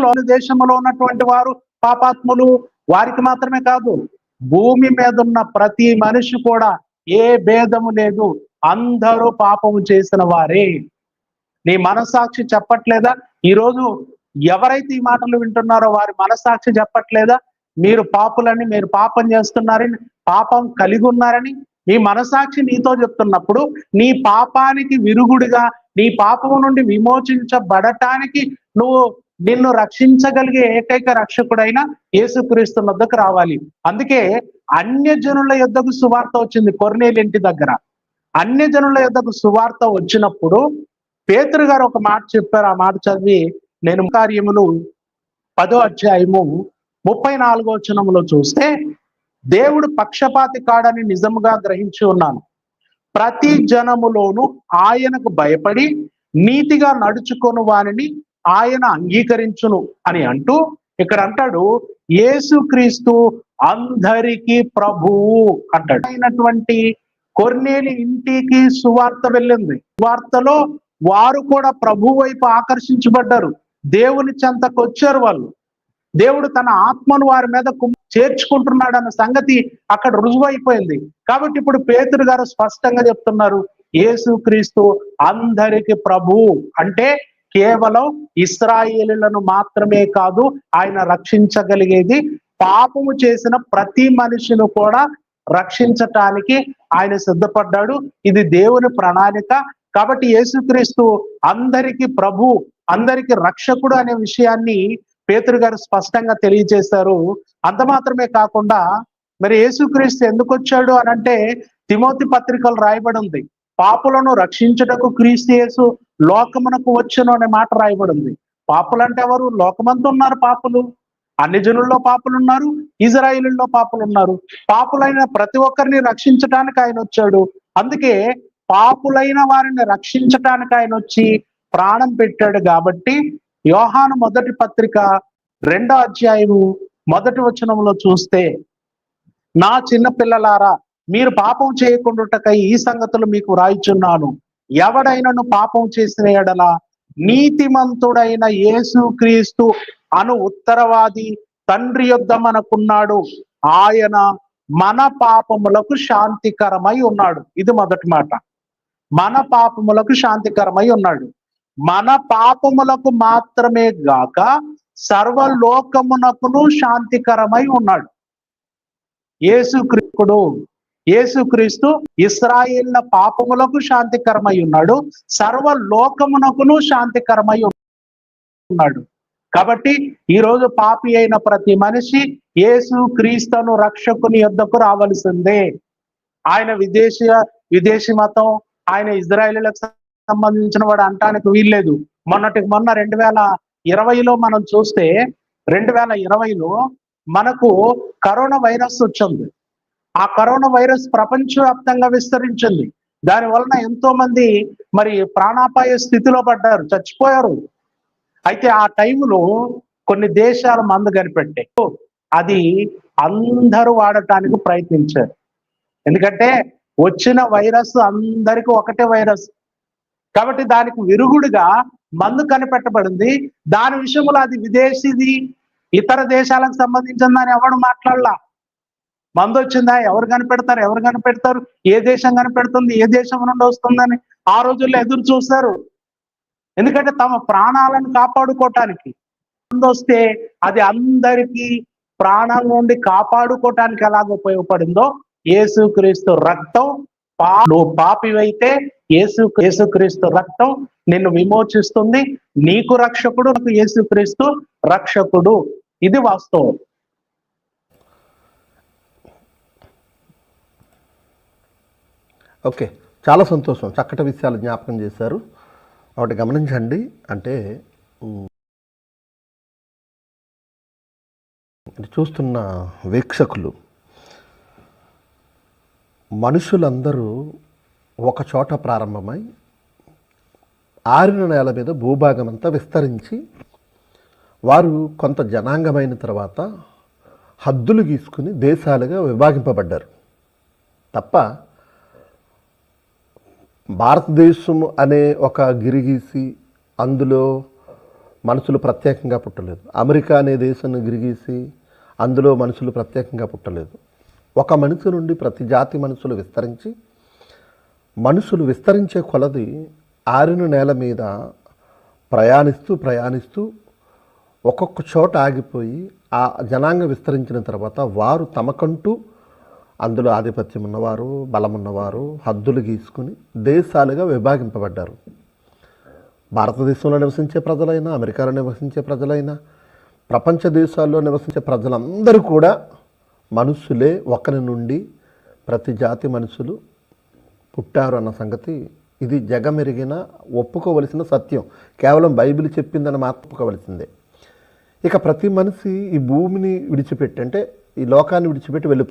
దేశంలో ఉన్నటువంటి వారు పాపాత్ములు. వారికి మాత్రమే కాదు భూమి మీద ఉన్న ప్రతి మనిషి కూడా ఏ భేదము లేదు. అందరూ పాపము చేసిన వారే. నీ మనసాక్షి చెప్పట్లేదా? ఈరోజు ఎవరైతే ఈ మాటలు వింటున్నారో వారి మనసాక్షి చెప్పట్లేదా? మీరు పాపులని మీరు పాపం చేస్తున్నారని పాపం కలిగి ఉన్నారని నీ మనసాక్షి నీతో చెప్తున్నప్పుడు నీ పాపానికి విరుగుడిగా నీ పాపము నుండి విమోచించబడటానికి నువ్వు నిన్ను రక్షించగలిగే ఏకైక రక్షకుడైన యేసుక్రీస్తు వద్దకు రావాలి. అందుకే అన్యజనుల యుద్ధకు సువార్త వచ్చింది కొర్నేలింటి దగ్గర. అన్యజనుల యుద్ధకు సువార్త వచ్చినప్పుడు పేతురు గారు ఒక మాట చెప్పారు. ఆ మాట చదివి నేను కార్యములు పదో అధ్యాయము ముప్పై నాలుగో వచనములో చూస్తే దేవుడు పక్షపాతి కాడని నిజముగా గ్రహించి ఉన్నాను. ప్రతి జనములోనూ ఆయనకు భయపడి నీతిగా నడుచుకొని వానిని ఆయన అంగీకరించును అని అంటూ ఇక్కడ అంటాడు యేసుక్రీస్తు అందరికీ ప్రభువు అంటాడు. అయినటువంటి కొర్నేలి ఇంటికి సువార్త వెళ్ళింది. సువార్తలో వారు కూడా ప్రభు వైపు ఆకర్షించబడ్డారు. దేవుని చెంతకు వచ్చారు వాళ్ళు. దేవుడు తన ఆత్మను వారి మీద చేర్చుకుంటున్నాడు అన్న సంగతి అక్కడ రుజువైపోయింది. కాబట్టి ఇప్పుడు పేతురు గారు స్పష్టంగా చెప్తున్నారు యేసుక్రీస్తు అందరికి ప్రభు అంటే కేవలం ఇస్రాయేలులను మాత్రమే కాదు ఆయన రక్షించగలిగేది. పాపము చేసిన ప్రతి మనిషిని కూడా రక్షించటానికి ఆయన సిద్ధపడ్డాడు. ఇది దేవుని ప్రణాళిక. కాబట్టి యేసుక్రీస్తు అందరికి ప్రభు అందరికి రక్షకుడు అనే విషయాన్ని పేతురు గారు స్పష్టంగా తెలియజేశారు. అంత మాత్రమే కాకుండా మరి యేసుక్రీస్తు ఎందుకు వచ్చాడు అని అంటే తిమోతి పత్రికలు రాయబడి ఉంది. పాపులను రక్షించుటకు క్రీస్తు యేసు లోకమునకు వచ్చును అనే మాట రాయబడి ఉంది పాపులు అంటే ఎవరు? లోకమంతా ఉన్నారు పాపులు. అన్ని జనుల్లో పాపులు ఉన్నారు ఇజ్రాయిల్లో పాపులు ఉన్నారు. పాపులైన ప్రతి ఒక్కరిని రక్షించడానికి ఆయన వచ్చాడు. అందుకే పాపులైన వారిని రక్షించడానికి ఆయన వచ్చి ప్రాణం పెట్టాడు కాబట్టి యోహాను మొదటి పత్రిక రెండో అధ్యాయము మొదటి వచనంలో చూస్తే నా చిన్న పిల్లలారా మీరు పాపం చేయకుండాటకై ఈ సంగతులు మీకు రాయిచున్నాను ఎవడైనను పాపం చేసిన ఎడల నీతిమంతుడైన యేసు క్రీస్తు అను ఉత్తరవాది తండ్రి యొద్ద మనకున్నాడు. ఆయన మన పాపములకు శాంతికరమై ఉన్నాడు. ఇది మొదటి మాట. మన పాపములకు శాంతికరమై ఉన్నాడు. మన పాపములకు మాత్రమే గాక సర్వలోకమునకును శాంతికరమై ఉన్నాడు. యేసుక్రీస్తుడు యేసుక్రీస్తు ఇస్రాయేళ్ళ పాపములకు శాంతికరమై ఉన్నాడు. సర్వ లోకమునకును శాంతికరమై ఉన్నాడు. కాబట్టి ఈ రోజు పాపి అయిన ప్రతి మనిషి యేసు క్రీస్తును రక్షకుని యొద్దకు రావలసిందే. ఆయన విదేశీ విదేశీ మతం ఆయన ఇజ్రాయేలీలకు సంబంధించిన వాడు అంటానికి వీల్లేదు. మొన్నటికి మొన్న రెండు వేల ఇరవైలో మనం చూస్తే రెండు వేల ఇరవైలో మనకు కరోనా వైరస్ వచ్చింది. ఆ కరోనా వైరస్ ప్రపంచవ్యాప్తంగా విస్తరించింది. దాని వలన ఎంతో మంది మరి ప్రాణాపాయ స్థితిలో పడ్డారు చచ్చిపోయారు. అయితే ఆ టైంలో కొన్ని దేశాలు మందు కనిపెట్టాయి. అది అందరూ వాడటానికి ప్రయత్నించారు. ఎందుకంటే వచ్చిన వైరస్ అందరికి ఒకటే వైరస్. కాబట్టి దానికి విరుగుడుగా మందు కనిపెట్టబడింది. దాని విషయంలో అది విదేశీది ఇతర దేశాలకు సంబంధించిందని ఎవడు మాట్లాడలా. మందు వచ్చిందా? ఎవరు కనిపెడతారు? ఎవరు కనిపెడతారు? ఏ దేశం కనిపెడుతుంది? ఏ దేశం నుండి వస్తుందని ఆ రోజుల్లో ఎదురు చూస్తారు ఎందుకంటే తమ ప్రాణాలను కాపాడుకోవటానికి మందు వస్తే అది అందరికీ ప్రాణాల నుండి కాపాడుకోవటానికి ఎలాగ ఉపయోగపడిందో యేసుక్రీస్తు రక్తం పా నువ్వు పాపివైతే యేసు యేసుక్రీస్తు రక్తం నిన్ను విమోచిస్తుంది. నీకు రక్షకుడు నాకు యేసుక్రీస్తు రక్షకుడు. ఇది వాస్తవం. ఓకే. చాలా సంతోషం. చక్కటి విషయాలు జ్ఞాపకం చేశారు. ఒకటి గమనించండి అంటే చూస్తున్న వీక్షకులు మనుషులందరూ ఒక చోట ప్రారంభమై ఆరిన నేల మీద భూభాగం అంతా విస్తరించి వారు కొంత జనాంగమైన తర్వాత హద్దులు గీసుకుని దేశాలుగా విభాగింపబడ్డారు. తప్ప భారతదేశం అనే ఒక గిరిగీసి అందులో మనుషులు ప్రత్యేకంగా పుట్టలేదు. అమెరికా అనే దేశాన్ని గిరిగీసి అందులో మనుషులు ప్రత్యేకంగా పుట్టలేదు. ఒక మనిషి నుండి ప్రతి జాతి మనుషులు విస్తరించి మనుషులు విస్తరించే కొలది ఆరిన నేల మీద ప్రయాణిస్తూ ప్రయాణిస్తూ ఒక్కొక్క చోట ఆగిపోయి ఆ జనాంగం విస్తరించిన తర్వాత వారు తమకంటూ అందులో ఆధిపత్యం ఉన్నవారు బలం ఉన్నవారు హద్దులు గీసుకుని దేశాలుగా విభాగింపబడ్డారు. భారతదేశంలో నివసించే ప్రజలైనా అమెరికాలో నివసించే ప్రజలైనా ప్రపంచ దేశాల్లో నివసించే ప్రజలందరూ కూడా మనుషులే ఒకరి నుండి ప్రతి జాతి మనుషులు పుట్టారు అన్న సంగతి ఇది జగమెరిగిన ఒప్పుకోవలసిన సత్యం. కేవలం బైబిల్ చెప్పిందని మాత్రం ఒప్పుకోవలసిందే. ఇక ప్రతి మనిషి ఈ భూమిని విడిచిపెట్టి అంటే ఈ లోకాన్ని విడిచిపెట్టి వెళ్ళిపో